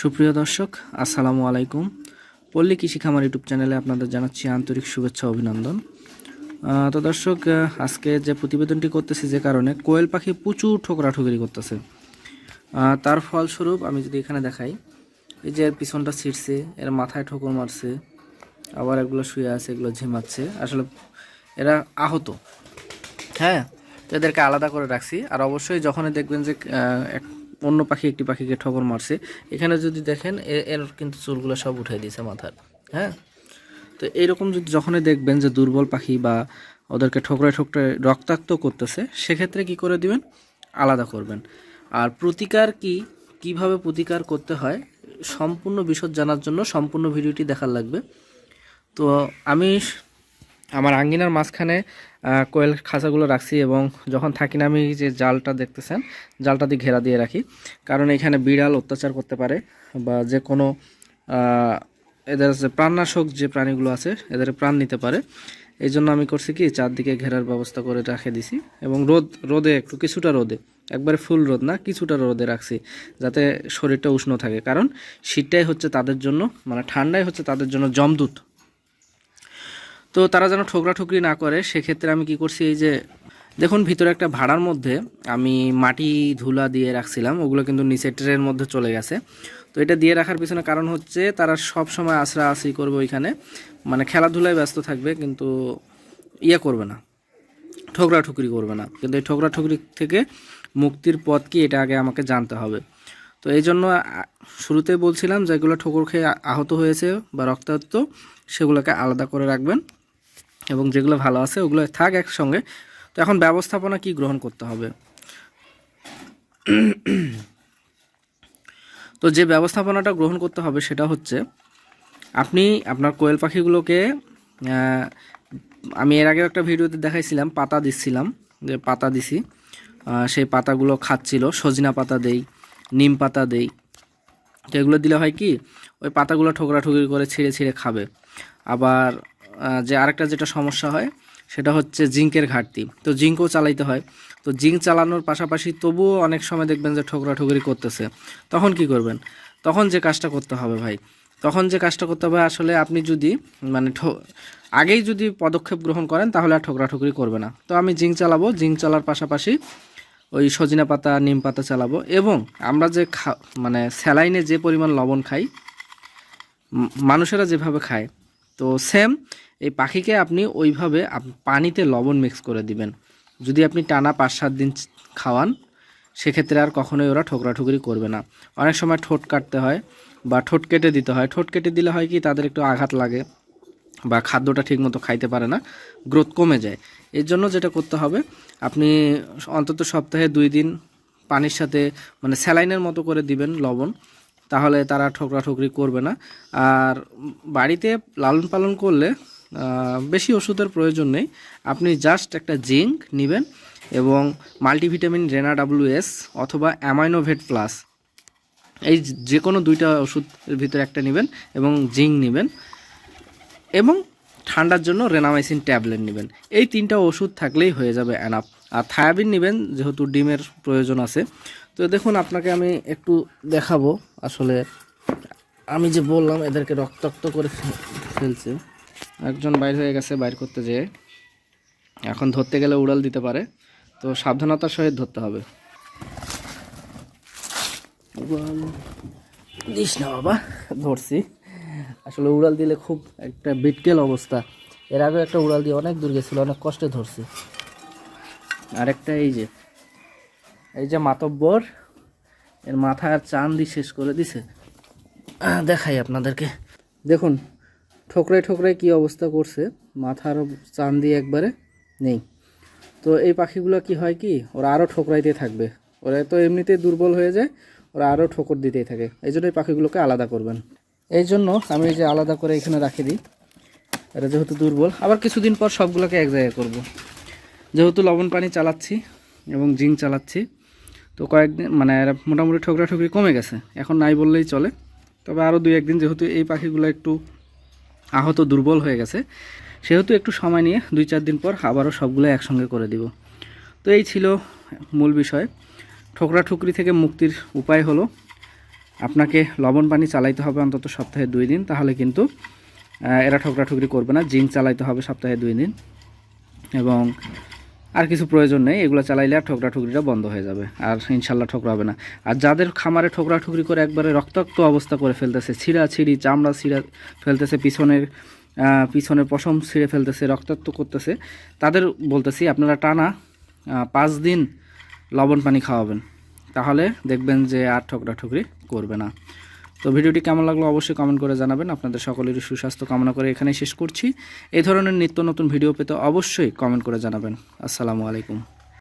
সুপ্রিয় দর্শক, আসসালামু আলাইকুম। পল্লী কৃষি খামার ইউটিউব চ্যানেলে আপনাদের জানাচ্ছি আন্তরিক শুভেচ্ছা অভিনন্দন। তো দর্শক আজকে যে প্রতিবেদনটি করতেছি যে কারণে কোয়েল পাখি প্রচুর ঠোকরা ঠুকরি করতেছে। তার ফলস্বরূপ আমি যদি এখানে দেখাই, এই যে এর পিছনটা ছিঁড়ছে, এর মাথায় ঠোকর মারছে, আবার এগুলো শুয়ে আছে, এগুলো ঝিমাচ্ছে, আসলে এরা আহত। হ্যাঁ এদেরকে আলাদা করে রাখছি। আর অবশ্যই যখনই দেখবেন যে অন্য পাখি, একটি পাখিকে ঠকর মারছে। এখানে যদি দেখেন এর কিন্তু চুলগুলো সব উঠে দিয়েছে মাথার হ্যাঁ? তো এইরকম যদি যখনই দেখবেন যে দুর্বল পাখি বা ওদেরকে ঠোকরায় ঠোকরায় রক্তাক্ত করতেছে, সেক্ষেত্রে কি করে দিবেন? আলাদা করবেন। আর প্রতিকার কি, কীভাবে প্রতিকার করতে হয়, সম্পূর্ণ বিশদ জানার জন্য সম্পূর্ণ ভিডিওটি দেখার লাগবে। তো আমি আমার আঙ্গিনার মাঝখানে কোয়েল খাঁচাগুলো রাখছি এবং যখন থাকি না, আমি যে জালটা দেখতেছেন, জালটা দিয়ে ঘেরা দিয়ে রাখি। কারণ এখানে বিড়াল অত্যাচার করতে পারে বা যে কোনো এদের যে প্রাণনাশক যে প্রাণীগুলো আছে, এদের প্রাণ নিতে পারে। এই জন্য আমি করছি কি, চারদিকে ঘেরার ব্যবস্থা করে রেখে দিছি এবং রোদ, রোদে একটু, কিছুটা রোদে, একবারে ফুল রোদ না, কিছুটা রোদে রাখছি যাতে শরীরটা উষ্ণ থাকে। কারণ শীতটাই হচ্ছে তাদের জন্য মানে ঠান্ডাই হচ্ছে তাদের জন্য জমদূত। তো তারা যেন ঠোকরা ঠুকরি না করে, সেক্ষেত্রে আমি কি করছি, এই যে, দেখুন ভিতরে একটা ভাড়ার মধ্যে আমি মাটি ধুলা দিয়ে রাখছিলাম, ওগুলো কিন্তু নিচে ট্রেনের মধ্যে চলে গেছে। তো এটা দিয়ে রাখার পিছনে কারণ হচ্ছে তারা সব সময় আশ্রা আসি করবে ওইখানে মানে খেলাধুলায় ব্যস্ত থাকবে কিন্তু ইয়ে করবে না, ঠোকরা ঠুকরি করবে না। কিন্তু এই ঠোকরা ঠুকরি থেকে মুক্তির পথ কি, এটা আগে আমাকে জানতে হবে। তো এই জন্য শুরুতেই বলছিলাম যেগুলো ঠোকর খেয়ে আহত হয়েছে বা রক্তাক্ত, সেগুলোকে আলাদা করে রাখবেন। এবং যেগুলো ভালো আছে ওগুলো থাক একসঙ্গে। তো এখন ব্যবস্থাপনা কি গ্রহণ করতে হবে? তো যে ব্যবস্থাপনাটা গ্রহণ করতে হবে সেটা হচ্ছে, আপনি আপনার কোয়েল পাখিগুলোকে আমি এর আগে একটা ভিডিওতে দেখাইছিলাম, পাতা দিচ্ছিলাম যে পাতা দিছি। সেই পাতাগুলো খাচ্ছিল, সজনা পাতা দেই, নিম পাতা দেই। তো এগুলো দিলে হয় কি, ওই পাতাগুলো ঠোকরা ঠুকরি করে ছিঁড়ে ছিঁড়ে খাবে। আবার যে আরেকটা যেটা সমস্যা হয়, সেটা হচ্ছে জিঙ্কের ঘাটতি। তো জিঙ্কও চালাইতে হয়। তো জিঙ্ক চালানোর পাশাপাশি তবুও অনেক সময় দেখবেন যে ঠোকরা ঠুকরি করতেছে। তখন কি করবেন? তখন যে কাজটা করতে হবে ভাই, তখন যে কাজটা করতে হবে আসলে আপনি যদি মানে আগেই যদি পদক্ষেপ গ্রহণ করেন, তাহলে আর ঠোকরা ঠুকরি করবে না। তো আমি জিঙ্ক চালাবো। জিঙ্ক চালার পাশাপাশি ওই সজিনা পাতা, নিম পাতা চালাবো। এবং আমরা যে খা মানে স্যালাইনে যে পরিমাণ লবণ খাই মানুষেরা যেভাবে খায়, তো সেম এই পাখিকে আপনি ওইভাবে পানিতে লবণ মিক্স করে দিবেন। যদি আপনি টানা পাঁচ সাত দিন খাওয়ান, সেক্ষেত্রে আর কখনোই ওরা ঠোকরা ঠুকরি করবে না। অনেক সময় ঠোঁট কাটতে হয় বা ঠোঁট কেটে দিতে হয়। ঠোঁট কেটে দিলে হয় কি, তাদের একটু আঘাত লাগে বা খাদ্যটা ঠিকমতো খাইতে পারে না, গ্রোথ কমে যায়। এর জন্য যেটা করতে হবে, আপনি অন্তত সপ্তাহে দুই দিন পানির সাথে মানে স্যালাইনের মতো করে দিবেন লবণ, তাহলে তারা ঠোকরা ঠোকরি করবে না। আর বাড়িতে লালন পালন করলে বেশি ওষুধের প্রয়োজন নেই। আপনি জাস্ট একটা জিঙ্ক নেবেন এবং মাল্টিভিটামিন রেনা ডাব্লিউএস অথবা অ্যামাইনোভেট প্লাস এই যে কোনো দুইটা ওষুধের ভিতরে একটা নেবেন এবং জিঙ্ক নেবেন এবং ঠান্ডার জন্য রেনামাইসিন ট্যাবলেট নেবেন। এই তিনটা ওষুধ থাকলেই হয়ে যাবে অ্যানাপ আর থায়াবিন নেবেন, যেহেতু ডিমের প্রয়োজন আছে। তো দেখুন, আপনাকে আমি একটু দেখাবো। আসলে আমি যে বললাম, এদেরকে রক্তাক্ত করে ফেলছে। একজন বাইর হয়ে গেছে বাইর করতে যেয়ে। এখন ধরতে গেলে উড়াল দিতে পারে। তো সাবধানতার সহিত ধরতে হবে। দিস না বাবা, ধরছি। আসলে উড়াল দিলে খুব একটা বিটকেল অবস্থা। এর আগে একটা উড়াল দিয়ে অনেক দূর গেছিল, অনেক কষ্টে ধরছি। আরেকটা এই যে এই যে মাতব্বর, এর মাথা আর চান দিয়ে শেষ করে দিছে। দেখাই আপনাদেরকে। দেখুন ঠোকরে ঠোকরে কি অবস্থা করছে? মাথার চান দিয়ে একবারে নেই। তো এই পাখিগুলো কি হয় কি? ওরা আরও ঠোকরাইতে থাকবে। ওরা তো এমনিতেই দুর্বল হয়ে যায়, ওরা আরও ঠোকর দিতেই থাকে। এই জন্য এই পাখিগুলোকে আলাদা করবেন। এই জন্য আমি যে আলাদা করে এখানে রাখি দিই। এটা যেহেতু দুর্বল, আবার কিছুদিন পর সবগুলোকে এক জায়গায় করব। যেহেতু লবণ পানি চালাচ্ছি এবং জিঙ্ক চালাচ্ছি, তো কয়েকদিন মানে মোটামুটি ঠোকরা ঠুকরি কমে গেছে। এখন নাই বললেই চলে। তবে আরও দুই একদিন যেহেতু এই পাখিগুলো একটু আহত দুর্বল হয়ে গেছে। সেহেতু একটু সময় নিয়ে দুই চার দিন পর আবারও সবগুলো একসঙ্গে করে দিব। তো এই ছিল মূল বিষয়। ঠোকরা ঠুকরি থেকে মুক্তির উপায় হলো, আপনাকে লবণ পানি চালাইতে হবে অন্তত সপ্তাহে দুই দিন, তাহলে কিন্তু এরা ঠোকরা ঠুকরি করবে না, জিঙ্ক চালাইতে হবে সপ্তাহে দুই দিন। এবং আর কিছু প্রয়োজন নেই, এগুলো চালাইলে আর ঠোকরা ঠুকরিটা বন্ধ হয়ে যাবে। আর ইনশাল্লাহ ঠোকরা হবে না। আর যাদের খামারে ঠোকরা ঠুকরি করে একবারে রক্তাক্ত অবস্থা করে ফেলতেছে, ছিঁড়া ছিঁড়ি, চামড়া ছিঁড়া ফেলতেছে, পিছনের পিছনের পশম ছিঁড়ে ফেলতেছে, রক্তাক্ত করতেছে, তাদের বলতেছি, আপনারা টানা পাঁচ দিন লবণ পানি খাওয়াবেন। তাহলে দেখবেন যে আর ঠোকরা ঠুকরি করবে না। তো ভিডিওটি কেমন লাগল অবশ্যই কমেন্ট করে জানাবেন। আপনাদের সকলেরই সুস্বাস্থ্য কামনা করে এখানেই শেষ করছি। এই ধরনের নিত্য নতুন ভিডিও পেতে অবশ্যই কমেন্ট করে জানাবেন। আসসালামু আলাইকুম।